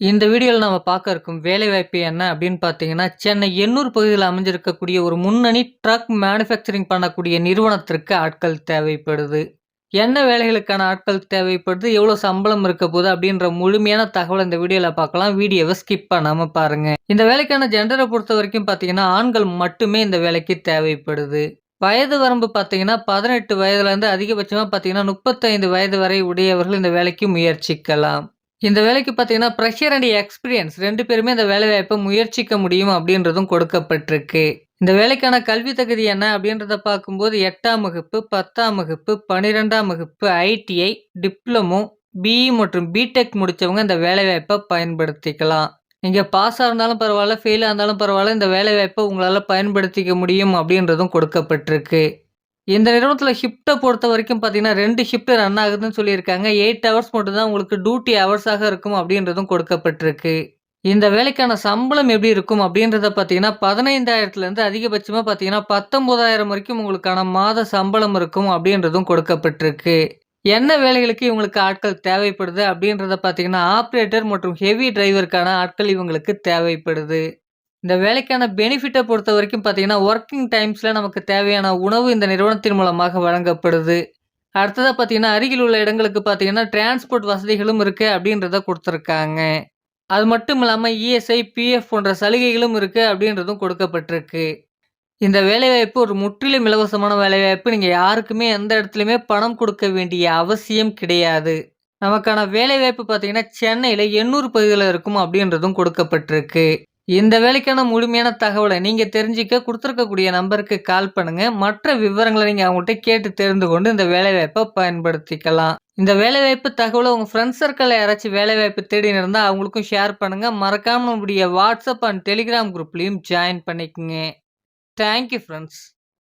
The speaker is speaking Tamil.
இந்த வீடியோவில் நம்ம பார்க்க இருக்கும் வேலைவாய்ப்பு என்ன அப்படின்னு பார்த்தீங்கன்னா, சென்னை எண்ணூர் பகுதியில் அமைஞ்சிருக்கக்கூடிய ஒரு முன்னணி ட்ரக் மேனுஃபேக்சரிங் பண்ணக்கூடிய நிறுவனத்திற்கு ஆட்கள் தேவைப்படுது. என்ன வேலைகளுக்கான ஆட்கள் தேவைப்படுது, எவ்வளோ சம்பளம் இருக்க போகுது அப்படின்ற முழுமையான தகவல் இந்த வீடியோவில் பார்க்கலாம். வீடியோவை ஸ்கிப் பண்ணாமல் பாருங்கள் இந்த வேலைக்கான ஜென்ரலை பொறுத்த வரைக்கும் பார்த்தீங்கன்னா, ஆண்கள் மட்டுமே இந்த வேலைக்கு தேவைப்படுது. வயது வரம்பு பார்த்தீங்கன்னா, பதினெட்டு வயதுலேருந்து அதிகபட்சமாக பார்த்தீங்கன்னா, 35 வயது வரை உடையவர்கள் இந்த வேலைக்கு முயற்சிக்கலாம். இந்த வேலைக்கு பார்த்தீங்கன்னா, ப்ரெஷர் அண்ட் எக்ஸ்பீரியன்ஸ் ரெண்டு பேருமே இந்த வேலைவாய்ப்பை முயற்சிக்க முடியும் அப்படின்றதும் கொடுக்கப்பட்டிருக்கு. இந்த வேலைக்கான கல்வி தகுதி என்ன அப்படின்றத பார்க்கும்போது எட்டாம் வகுப்பு, 10ஆம் வகுப்பு, 12ஆம் வகுப்பு, ஐடிஐ, டிப்ளமோ, பிஇ மற்றும் பிடெக் முடித்தவங்க இந்த வேலைவாய்ப்பை பயன்படுத்திக்கலாம். நீங்கள் பாஸாக இருந்தாலும் பரவாயில்ல ஃபெயிலாக இருந்தாலும் பரவாயில்ல இந்த வேலைவாய்ப்பை உங்களால் பயன்படுத்திக்க முடியும் அப்படின்றதும் கொடுக்கப்பட்டிருக்கு. இந்த நிறுவனத்தில் நிறுவனத்தில பொறுத்த வரைக்கும் பார்த்தீங்கன்னா, ரெண்டு ஷிஃப்ட் ரன் ஆகுதுன்னு சொல்லியிருக்காங்க. எயிட் ஹவர்ஸ் மட்டும்தான் உங்களுக்கு டியூட்டி ஹவர்ஸாக இருக்கும் அப்படின்றதும் கொடுக்கப்பட்டிருக்கு. இந்த வேலைக்கான சம்பளம் எப்படி இருக்கும் அப்படின்றத பார்த்தீங்கன்னா, பதினைந்தாயிரத்துலேருந்து அதிகபட்சமாக பார்த்தீங்கன்னா, 19,000 வரைக்கும் உங்களுக்கான மாத சம்பளம் இருக்கும் அப்படின்றதும் கொடுக்கப்பட்டிருக்கு. என்ன வேலைகளுக்கு இவங்களுக்கு ஆட்கள் தேவைப்படுது அப்படின்றத பார்த்தீங்கன்னா, ஆப்ரேட்டர் மற்றும் ஹெவி டிரைவருக்கான ஆட்கள் இவங்களுக்கு தேவைப்படுது. இந்த வேலைக்கான பெனிஃபிட்டை பொறுத்த வரைக்கும் பார்த்தீங்கன்னா, ஒர்க்கிங் டைம்ஸில் நமக்கு தேவையான உணவு இந்த நிறுவனத்தின் மூலமாக வழங்கப்படுது. அடுத்ததாக பார்த்தீங்கன்னா, அருகில் உள்ள இடங்களுக்கு பார்த்தீங்கன்னா, டிரான்ஸ்போர்ட் வசதிகளும் இருக்குது அப்படின்றத கொடுத்துருக்காங்க அது மட்டும் இல்லாமல் இஎஸ்ஐ, பிஎஃப் போன்ற சலுகைகளும் இருக்குது அப்படின்றதும் கொடுக்கப்பட்டிருக்கு. இந்த வேலைவாய்ப்பு ஒரு முற்றிலும் இலவசமான வேலைவாய்ப்பு. நீங்கள் யாருக்குமே எந்த இடத்துலையுமே பணம் கொடுக்க வேண்டிய அவசியம் கிடையாது. நமக்கான வேலைவாய்ப்பு பார்த்தீங்கன்னா, சென்னையில் எண்ணூறு பகுதியில் இருக்கும் அப்படின்றதும் கொடுக்கப்பட்டிருக்கு. இந்த வேலைக்கான முழுமையான தகவலை நீங்கள் தெரிஞ்சுக்க கொடுத்துருக்கக்கூடிய நம்பருக்கு கால் பண்ணுங்கள் மற்ற விவரங்களை நீங்கள் அவங்கள்ட்ட கேட்டு தெரிந்து கொண்டு இந்த வேலைவாய்ப்பை பயன்படுத்திக்கலாம். இந்த வேலைவாய்ப்பு தகவலை உங்கள் ஃப்ரெண்ட்ஸ் சர்க்கிளில் யாராச்சும் வேலைவாய்ப்பு தேடின்னு இருந்தால் அவங்களுக்கும் ஷேர் பண்ணுங்கள் மறக்காமல் நம்முடைய வாட்ஸ்அப் அண்ட் டெலிகிராம் குரூப்லேயும் ஜாயின் பண்ணிக்கங்க. Thank you